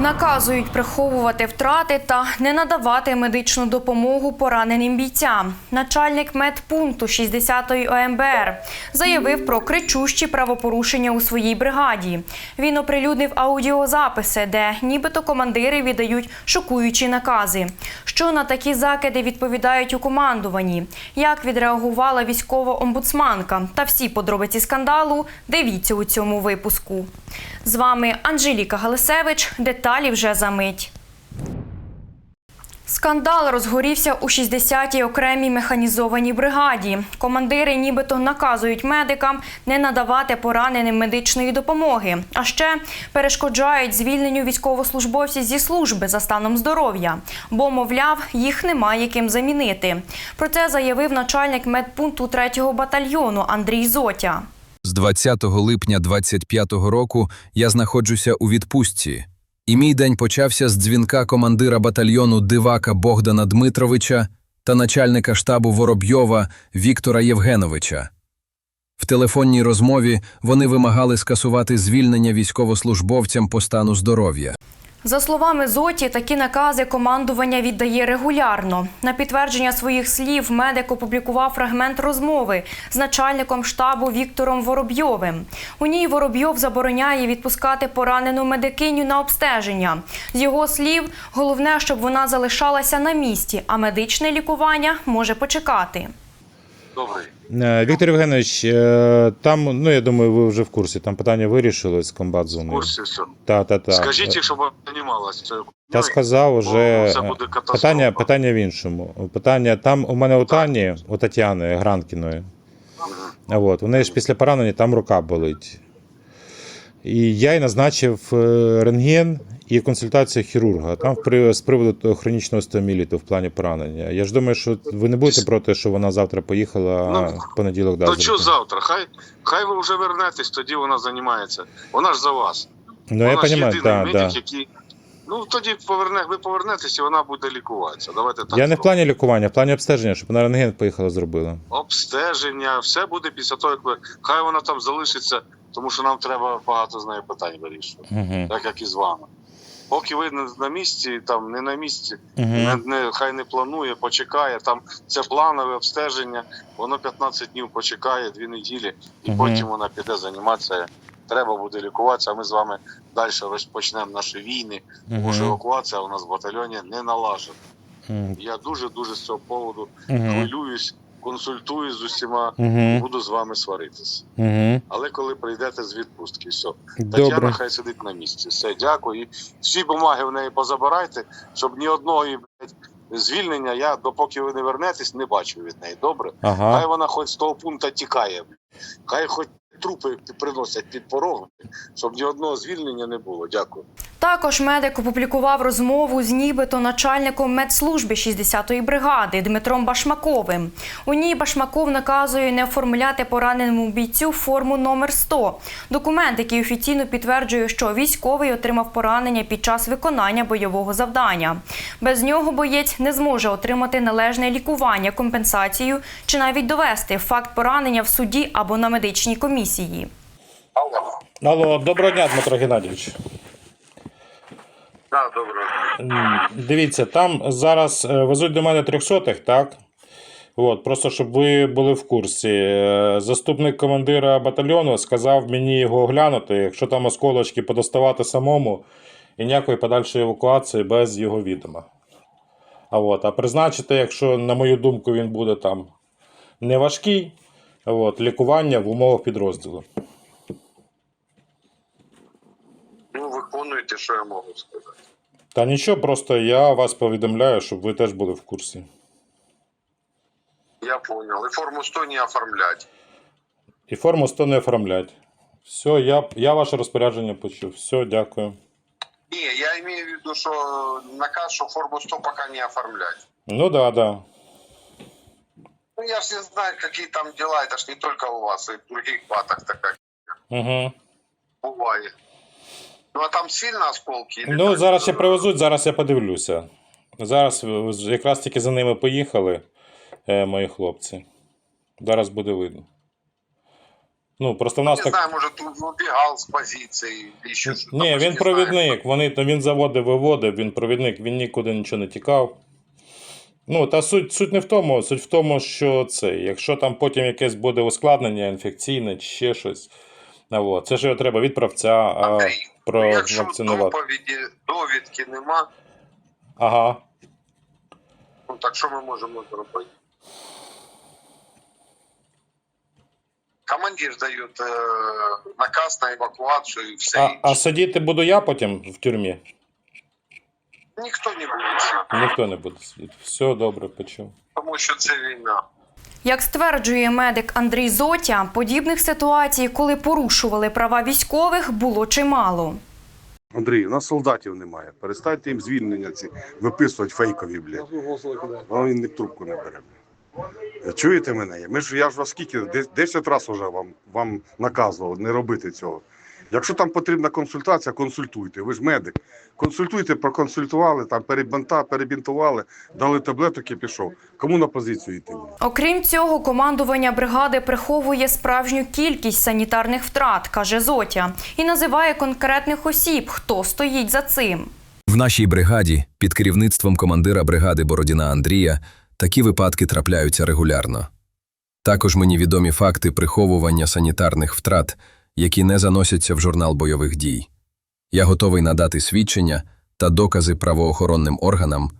Наказують приховувати втрати та не надавати медичну допомогу пораненим бійцям. Начальник медпункту 60-ї ОМБР заявив про кричущі правопорушення у своїй бригаді. Він оприлюднив аудіозаписи, де нібито командири віддають шокуючі накази. Що на такі закиди відповідають у командуванні? Як відреагувала військова омбудсманка? Та всі подробиці скандалу дивіться у цьому випуску. З вами Анжеліка Галисевич. Деталі вже за мить. Скандал розгорівся у 60-й окремій механізованій бригаді. Командири нібито наказують медикам не надавати пораненим медичної допомоги, а ще перешкоджають звільненню військовослужбовців зі служби за станом здоров'я, бо, мовляв, їх немає ким замінити. Про це заявив начальник медпункту 3-го батальйону Андрій Зотя. З 20 липня 25-го року я знаходжуся у відпустці, і мій день почався з дзвінка командира батальйону дивака Богдана Дмитровича та начальника штабу Воробйова Віктора Євгеновича. В телефонній розмові вони вимагали скасувати звільнення військовослужбовцям по стану здоров'я. За словами Зоті, такі накази командування віддає регулярно. На підтвердження своїх слів медик опублікував фрагмент розмови з начальником штабу Віктором Воробйовим. У ній Воробйов забороняє відпускати поранену медикиню на обстеження. З його слів, головне, щоб вона залишалася на місці, а медичне лікування може почекати. Добрий. Е, Віктор Євгенович, е, там, ну я думаю, ви вже в курсі, там питання вирішилось з В комбат-зоною. курсі все. Та, та, та. Скажіть, щоб вона займалася Та сказав бо уже. Буде катастрофа. Питання, питання в іншому. Питання там у мене у Тані, у Тетяни Гранкіної. От, у неї ж після поранення там рука болить. І я їй назначив е, рентген і консультацію хірурга. Там при, з приводу хронічного стоміліту в плані поранення. Я ж думаю, що ви не будете проти, що вона завтра поїхала, а Ну, в понеділок да, То що завтра? Хай, хай ви вже вернетесь, тоді вона займається. Вона ж за вас. Ну я вона ж розумію, єдиний так, медик, да. який. Ну тоді поверне, ви повернетесь і вона буде лікуватися. Давайте так. Я не в плані лікування, а в плані обстеження, щоб вона рентген поїхала зробила. Обстеження, все буде після того, як ви. Хай вона там залишиться, тому що нам треба багато з нею питань вирішувати, Угу. так як і з вами. Поки ви не на місці, там не на місці, Угу. не, не, хай не планує, почекає. Там це планове обстеження, воно 15 днів почекає, 2 неділі, і Мгм. потім вона піде займатися. Треба буде лікуватися, а ми з вами далі розпочнемо наші війни, тому що евакуація у нас в батальйоні не налажена. Я дуже дуже з цього поводу хвилююсь, консультуюсь з усіма, буду з вами сваритися. Але коли прийдете з відпустки, все. Тетяна хай сидить на місці. Все, дякую. І всі бумаги в неї позабирайте, щоб ні одного блядь, звільнення я, допоки ви не вернетесь, не бачу від неї. Добре? Хай вона хоч з того пункту тікає. Хай хоч трупи приносять під порог, щоб ні одного звільнення не було. Дякую. Також медик опублікував розмову з нібито начальником медслужби 60-ї бригади Дмитром Башмаковим. У ній Башмаков наказує не оформляти пораненому бійцю форму номер 100 документ, який офіційно підтверджує, що військовий отримав поранення під час виконання бойового завдання. Без нього боєць не зможе отримати належне лікування, компенсацію чи навіть довести факт поранення в суді або на медичній комісії. Алло, доброго дня, Дмитро Геннадійович. Так, добре. М, Дивіться, там зараз е, везуть до мене трьохсотих, так? От, просто щоб ви були в курсі. Е, Заступник командира батальйону сказав мені його оглянути, якщо там осколочки подоставати самому і ніякої подальшої евакуації без його відома. А, от, а призначити, якщо, на мою думку, він буде там не важкий, от, лікування в умовах підрозділу. Ну, виконуйте, що я можу сказати. Та нічого, просто я вас повідомляю, щоб ви теж були в курсі. Я понял. І форму 100 не оформлять. І форму 100 не оформлять. Все, я, я ваше розпорядження почув. Все, дякую. Не, я имею в виду, что наказ, что форму 100 пока не оформлять. Ну да, да. Ну, я все знаю, какие там дела. Это ж не только у вас, и в других батах такая Угу. бывает. Ну, а там сильно осколки? или Ну, так? зараз ще привезуть, зараз я подивлюся. Зараз е, якраз тільки за ними поїхали е, мої хлопці. Зараз буде видно. Ну, просто в нас Не так. знаю, может, он убегал с позиции или еще что-то. Ні, Мы ж він не провідник. Вони, він заводив, виводив, він провідник, він нікуди нічого не тікав. Ну, та суть, суть не в тому, суть в тому, що це, якщо там потім якесь буде ускладнення інфекційне чи ще щось. от, це ж його треба від правця а, Андрій, Ну, якщо доповіді, довідки нема, Ага. ну так що ми можемо зробити? Командир дає е, наказ на евакуацію і все А, інше. а сидіти буду я потім в тюрмі? Ніхто не буде сидіти, Ніхто не буде сидіти. Все добре, почув. тому що це війна. Як стверджує медик Андрій Зотя, подібних ситуацій, коли порушували права військових, було чимало. Андрій, у нас солдатів немає. Перестаньте їм звільнення ці виписувати фейкові, блядь. Воно він ні трубку не бере. Чуєте мене? Ми ж я ж вас скільки Де- 10 разів вже вам, вам наказував не робити цього. Якщо там потрібна консультація, консультуйте. Ви ж медик. Консультуйте, проконсультували, там перебинта, перебінтували, дали таблеток і пішов. Кому на позицію йти? Окрім цього, командування бригади приховує справжню кількість санітарних втрат, каже Зотя, і називає конкретних осіб, хто стоїть за цим. В нашій бригаді під керівництвом командира бригади Бородіна Андрія такі випадки трапляються регулярно. Також мені відомі факти приховування санітарних втрат, які не заносяться в журнал бойових дій. Я готовий надати свідчення та докази правоохоронним органам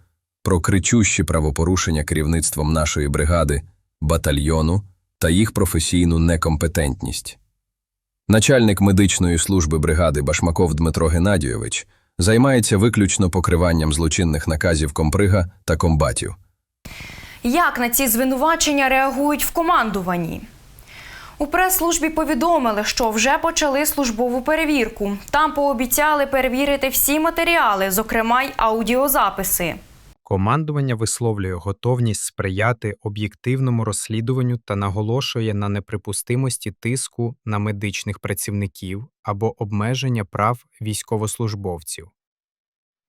про кричущі правопорушення керівництвом нашої бригади, батальйону та їх професійну некомпетентність. Начальник медичної служби бригади Башмаков Дмитро Геннадійович займається виключно покриванням злочинних наказів комприга та комбатів. Як на ці звинувачення реагують в командуванні? У прес-службі повідомили, що вже почали службову перевірку. Там пообіцяли перевірити всі матеріали, зокрема й аудіозаписи. Командування висловлює готовність сприяти об'єктивному розслідуванню та наголошує на неприпустимості тиску на медичних працівників або обмеження прав військовослужбовців.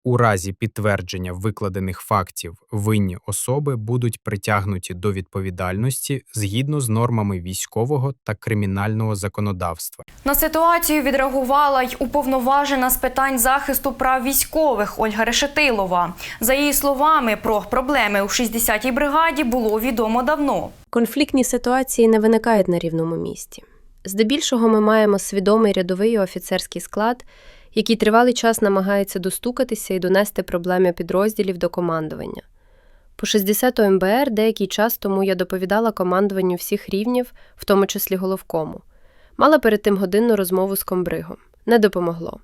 У разі підтвердження викладених фактів винні особи будуть притягнуті до відповідальності згідно з нормами військового та кримінального законодавства. На ситуацію відреагувала й уповноважена з питань захисту прав військових Ольга Решетилова. За її словами, про проблеми у 60-й бригаді було відомо давно. Конфліктні ситуації не виникають на рівному місці. Здебільшого ми маємо свідомий рядовий і офіцерський склад, який тривалий час намагається достукатися і донести проблеми підрозділів до командування. По 60 МБР деякий час тому я доповідала командуванню всіх рівнів, в тому числі головкому. Мала перед тим годинну розмову з комбригом. Не допомогло.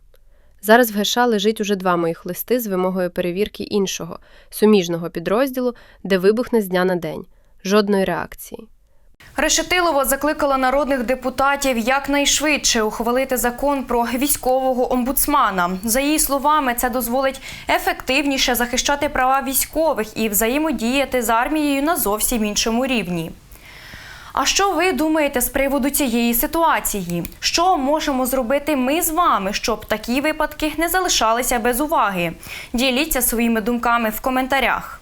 Зараз в ГШ лежить уже два моїх листи з вимогою перевірки іншого, суміжного підрозділу, де вибухне з дня на день. Жодної реакції. Решетилова закликала народних депутатів якнайшвидше ухвалити закон про військового омбудсмана. За її словами, це дозволить ефективніше захищати права військових і взаємодіяти з армією на зовсім іншому рівні. А що ви думаєте з приводу цієї ситуації? Що можемо зробити ми з вами, щоб такі випадки не залишалися без уваги? Діліться своїми думками в коментарях.